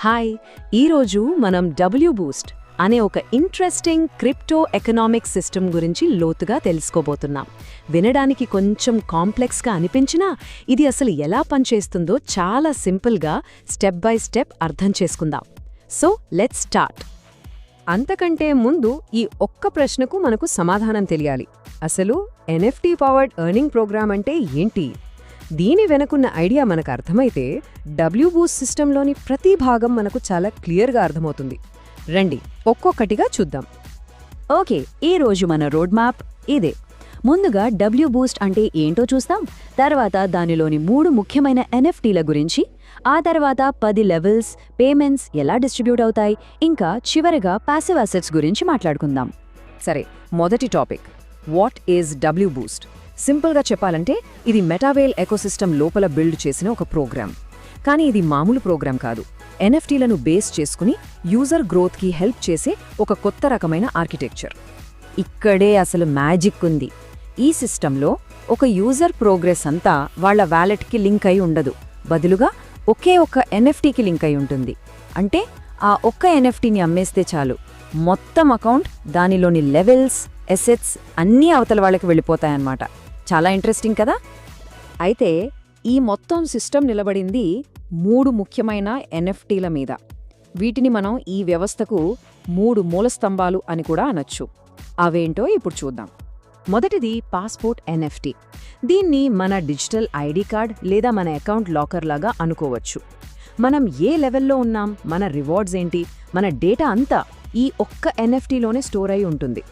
Hi ఈరోజు మనం W Boost అనే ఒక ఇంట్రెస్టింగ్ క్రిప్టో ఎకనామిక్ సిస్టమ్ గురించి లోతుగా తెలుసుకోబోతున్నాం. వినడానికి కొంచెం కాంప్లెక్స్గా అనిపించినా ఇది అసలు ఎలా పనిచేస్తుందో చాలా సింపుల్గా స్టెప్ బై స్టెప్ అర్థం చేసుకుందాం. So let's start. అంతకంటే ముందు ఈ ఒక్క ప్రశ్నకు మనకు సమాధానం తెలియాలి. అసలు ఎన్ఎఫ్టీ పవర్డ్ ఎర్నింగ్ ప్రోగ్రామ్ అంటే ఏంటి? దీని వెనుకున్న ఐడియా మనకు అర్థమైతే డబ్ల్యూ బూస్ట్ సిస్టంలోని ప్రతి భాగం మనకు చాలా క్లియర్గా అర్థమవుతుంది. రండి ఒక్కొక్కటిగా చూద్దాం. ఓకే ఈ రోజు మన రోడ్ మ్యాప్ ఇదే. ముందుగా డబ్ల్యూ బూస్ట్ అంటే ఏంటో చూస్తాం. తర్వాత దానిలోని మూడు ముఖ్యమైన ఎన్ఎఫ్టీల గురించి ఆ తర్వాత పది లెవెల్స్ పేమెంట్స్ ఎలా డిస్ట్రిబ్యూట్ అవుతాయి ఇంకా చివరిగా ప్యాసివ్ అసెట్స్ గురించి మాట్లాడుకుందాం. సరే మొదటి topic. What is W boost? సింపుల్గా చెప్పాలంటే ఇది మెటావేల్ ఎకోసిస్టమ్ లోపల బిల్డ్ చేసిన ఒక ప్రోగ్రామ్. కానీ ఇది మామూలు ప్రోగ్రామ్ కాదు. ఎన్ఎఫ్టీలను బేస్ చేసుకుని యూజర్ గ్రోత్కి హెల్ప్ చేసే ఒక కొత్త రకమైన ఆర్కిటెక్చర్. ఇక్కడే అసలు మ్యాజిక్ ఉంది. ఈ సిస్టంలో ఒక యూజర్ ప్రోగ్రెస్ అంతా వాళ్ళ వ్యాలెట్కి లింక్ అయి ఉండదు. బదులుగా ఒకే ఒక్క ఎన్ఎఫ్టీకి లింక్ అయి ఉంటుంది. అంటే ఆ ఒక్క ఎన్ఎఫ్టీని అమ్మేస్తే చాలు. మొత్తం అకౌంట్ దానిలోని లెవెల్స్ ఎసెట్స్ అన్నీ అవతల వాళ్ళకి వెళ్ళిపోతాయన్నమాట. చాలా ఇంట్రెస్టింగ్ కదా? అయితే ఈ మొత్తం సిస్టమ్ నిలబడింది మూడు ముఖ్యమైన ఎన్ఎఫ్టీల మీద. వీటిని మనం ఈ వ్యవస్థకు మూడు మూలస్తంభాలు అని కూడా అనొచ్చు. అవేంటో ఇప్పుడు చూద్దాం. మొదటిది పాస్పోర్ట్ ఎన్ఎఫ్టీ దీన్ని మన డిజిటల్ ఐడి కార్డ్ లేదా మన అకౌంట్ లాకర్ లాగా అనుకోవచ్చు. మనం ఏ లెవెల్లో ఉన్నాం మన రివార్డ్స్ ఏంటి మన డేటా అంతా ఈ ఒక్క ఎన్ఎఫ్టీలోనే స్టోర్ అయి ఉంటుంది.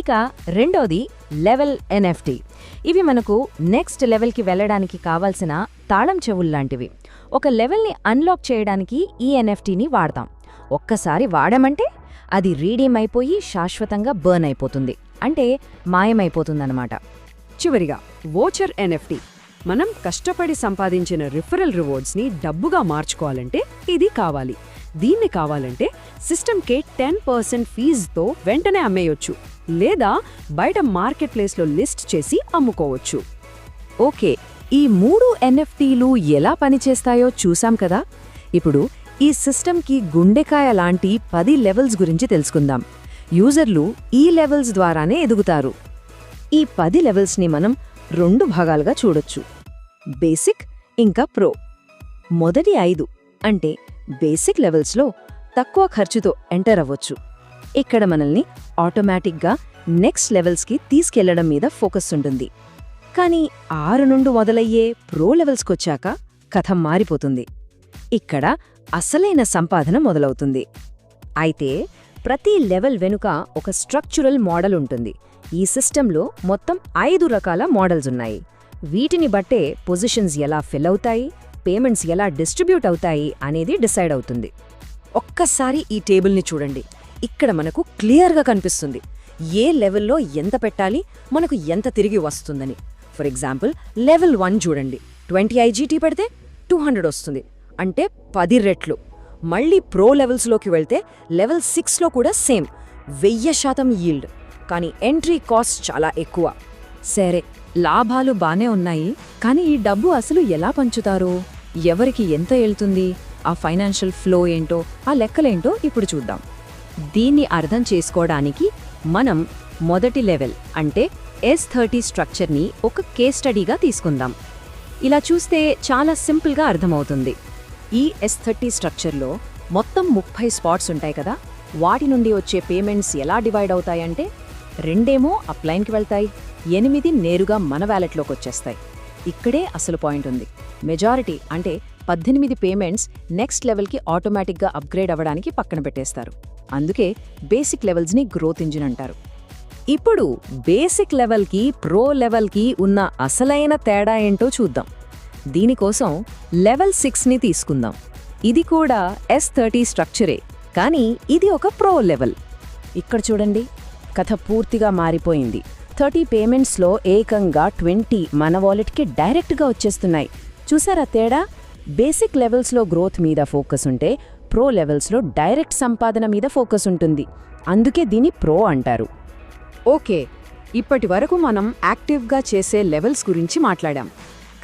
ఇక రెండోది లెవెల్ ఎన్ఎఫ్టీ ఇవి మనకు నెక్స్ట్ లెవెల్కి వెళ్ళడానికి కావాల్సిన తాళం చెవుల్లాంటివి ఒక లెవెల్ని అన్లాక్ చేయడానికి ఈ ఎన్ఎఫ్టీని వాడతాం. ఒక్కసారి వాడమంటే అది రీడీమ్ అయిపోయి శాశ్వతంగా బర్న్ అయిపోతుంది. అంటే మాయమైపోతుందన్నమాట. చివరిగా వోచర్ ఎన్ఎఫ్టీ మనం కష్టపడి సంపాదించిన రిఫరల్ రివార్డ్స్ని డబ్బుగా మార్చుకోవాలంటే ఇది కావాలి. దీన్ని కావాలంటే సిస్టమ్కే టెన్ పర్సెంట్ ఫీజుతో వెంటనే అమ్మేయొచ్చు. లేదా బయట మార్కెట్ ప్లేస్లో లిస్ట్ చేసి అమ్ముకోవచ్చు. ఓకే ఈ మూడు ఎన్ఎఫ్టీలు ఎలా పనిచేస్తాయో చూసాం కదా? ఇప్పుడు ఈ సిస్టమ్కి గుండెకాయ లాంటి పది లెవెల్స్ గురించి తెలుసుకుందాం. యూజర్లు ఈ లెవెల్స్ ద్వారానే ఎదుగుతారు. ఈ పది లెవెల్స్ని మనం రెండు భాగాలుగా చూడొచ్చు. బేసిక్ ఇంకా ప్రో. మొదటి ఐదు అంటే బేసిక్ లెవెల్స్లో తక్కువ ఖర్చుతో ఎంటర్ అవ్వచ్చు. ఇక్కడ మనల్ని ఆటోమేటిక్గా నెక్స్ట్ లెవెల్స్కి తీసుకెళ్ళడం మీద ఫోకస్ ఉంటుంది. కానీ ఆరు నుండి మొదలయ్యే ప్రో లెవెల్స్కి వచ్చాక కథ మారిపోతుంది. ఇక్కడ అసలైన సంపాదన మొదలవుతుంది. అయితే ప్రతి లెవెల్ వెనుక ఒక స్ట్రక్చురల్ మోడల్ ఉంటుంది. ఈ సిస్టంలో మొత్తం ఐదు రకాల మోడల్స్ ఉన్నాయి. వీటిని బట్టే పొజిషన్స్ ఎలా ఫిల్ అవుతాయి పేమెంట్స్ ఎలా డిస్ట్రిబ్యూట్ అవుతాయి అనేది డిసైడ్ అవుతుంది. ఒక్కసారి ఈ టేబుల్ని చూడండి. ఇక్కడ మనకు క్లియర్గా కనిపిస్తుంది. ఏ లెవెల్లో ఎంత పెట్టాలి మనకు ఎంత తిరిగి వస్తుందని. ఫర్ ఎగ్జాంపుల్ లెవెల్ వన్ చూడండి. ట్వంటీ ఐజీటీ పెడితే టూ హండ్రెడ్ వస్తుంది. అంటే పది రెట్లు. మళ్ళీ ప్రో లెవెల్స్లోకి వెళ్తే లెవెల్ సిక్స్లో కూడా సేమ్. వెయ్యి శాతం ఈల్డ్ కానీ ఎంట్రీ కాస్ట్ చాలా ఎక్కువ. సరే లాభాలు బానే ఉన్నాయి. కానీ ఈ డబ్బు అసలు ఎలా పంచుతారు? ఎవరికి ఎంత వెళ్తుంది ఆ ఫైనాన్షియల్ ఫ్లో ఏంటో ఆ లెక్కలేంటో ఇప్పుడు చూద్దాం. దీన్ని అర్థం చేసుకోవడానికి మనం మొదటి లెవెల్ అంటే ఎస్ థర్టీ స్ట్రక్చర్ని ఒక కేస్ స్టడీగా తీసుకుందాం. ఇలా చూస్తే చాలా సింపుల్గా అర్థమవుతుంది. ఈ ఎస్ థర్టీ స్ట్రక్చర్లో మొత్తం ముప్పై స్పాట్స్ ఉంటాయి కదా వాటి నుండి వచ్చే పేమెంట్స్ ఎలా డివైడ్ అవుతాయంటే రెండేమో అప్లైన్కి వెళ్తాయి ఎనిమిది నేరుగా మన వ్యాలెట్లోకి వచ్చేస్తాయి. ఇక్కడే అసలు పాయింట్ ఉంది. మెజారిటీ అంటే పద్దెనిమిది పేమెంట్స్ నెక్స్ట్ లెవెల్కి ఆటోమేటిక్గా అప్గ్రేడ్ అవ్వడానికి పక్కన పెట్టేస్తారు. అందుకే బేసిక్ లెవెల్స్ని గ్రోత్ ఇంజిన్ అంటారు. ఇప్పుడు బేసిక్ లెవెల్కి ప్రో లెవెల్కి ఉన్న అసలైన తేడా ఏంటో చూద్దాం. దీనికోసం లెవెల్ సిక్స్ని తీసుకుందాం. ఇది కూడా ఎస్ థర్టీ స్ట్రక్చరే కానీ ఇది ఒక ప్రో లెవెల్. ఇక్కడ చూడండి కథ పూర్తిగా మారిపోయింది. థర్టీ పేమెంట్స్లో ఏకంగా ట్వంటీ మన వాలెట్కి డైరెక్ట్గా వచ్చేస్తున్నాయి. చూసారా తేడా? బేసిక్ లెవెల్స్లో గ్రోత్ మీద ఫోకస్ ఉంటే ప్రో లెవెల్స్లో డైరెక్ట్ సంపాదన మీద ఫోకస్ ఉంటుంది. అందుకే దీని ప్రో అంటారు. ఓకే ఇప్పటి వరకు మనం యాక్టివ్గా చేసే లెవెల్స్ గురించి మాట్లాడాం.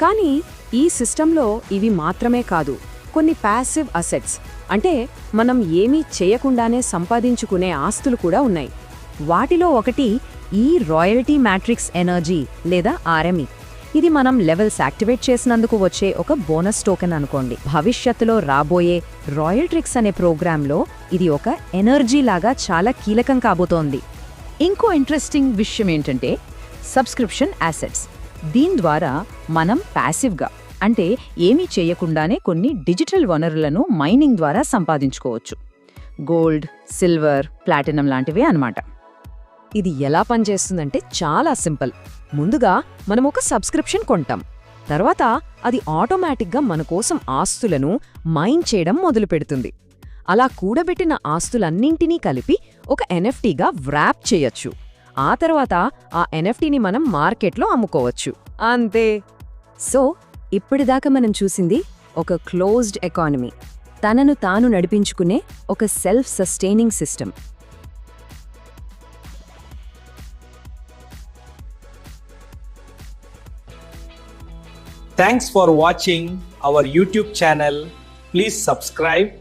కానీ ఈ సిస్టంలో ఇవి మాత్రమే కాదు కొన్ని ప్యాసివ్ అసెట్స్. అంటే మనం ఏమీ చేయకుండానే సంపాదించుకునే ఆస్తులు కూడా ఉన్నాయి. వాటిలో ఒకటి ఈ రాయల్టీ మ్యాట్రిక్స్ ఎనర్జీ లేదా ఆర్ఎంఈ. ఇది మనం లెవెల్స్ యాక్టివేట్ చేసినందుకు వచ్చే ఒక బోనస్ టోకెన్ అనుకోండి. భవిష్యత్తులో రాబోయే రాయల్ ట్రిక్స్ అనే ప్రోగ్రాంలో ఇది ఒక ఎనర్జీ లాగా చాలా కీలకం కాబోతోంది. ఇంకో ఇంట్రెస్టింగ్ విషయం ఏంటంటే సబ్స్క్రిప్షన్ యాసెట్స్ దీని ద్వారా మనం ప్యాసివ్గా అంటే ఏమీ చేయకుండానే కొన్ని డిజిటల్ వనరులను మైనింగ్ ద్వారా సంపాదించుకోవచ్చు. గోల్డ్ సిల్వర్ ప్లాటినం లాంటివే అనమాట ఇది ఎలా పనిచేస్తుందంటే చాలా సింపుల్. ముందుగా మనం ఒక సబ్స్క్రిప్షన్ కొంటాం. తర్వాత అది ఆటోమేటిక్గా మన కోసం ఆస్తులను మైన్ చేయడం మొదలుపెడుతుంది. అలా కూడబెట్టిన ఆస్తులన్నింటినీ కలిపి ఒక ఎన్ఎఫ్టీగా వ్రాప్ చేయొచ్చు. ఆ తర్వాత ఆ ఎన్ఎఫ్టీని మనం మార్కెట్లో అమ్ముకోవచ్చు. అంతే. సో ఇప్పటిదాకా మనం చూసింది ఒక క్లోజ్డ్ ఎకానమీ. తనను తాను నడిపించుకునే ఒక self sustaining system. Thanks for watching our YouTube channel. Please subscribe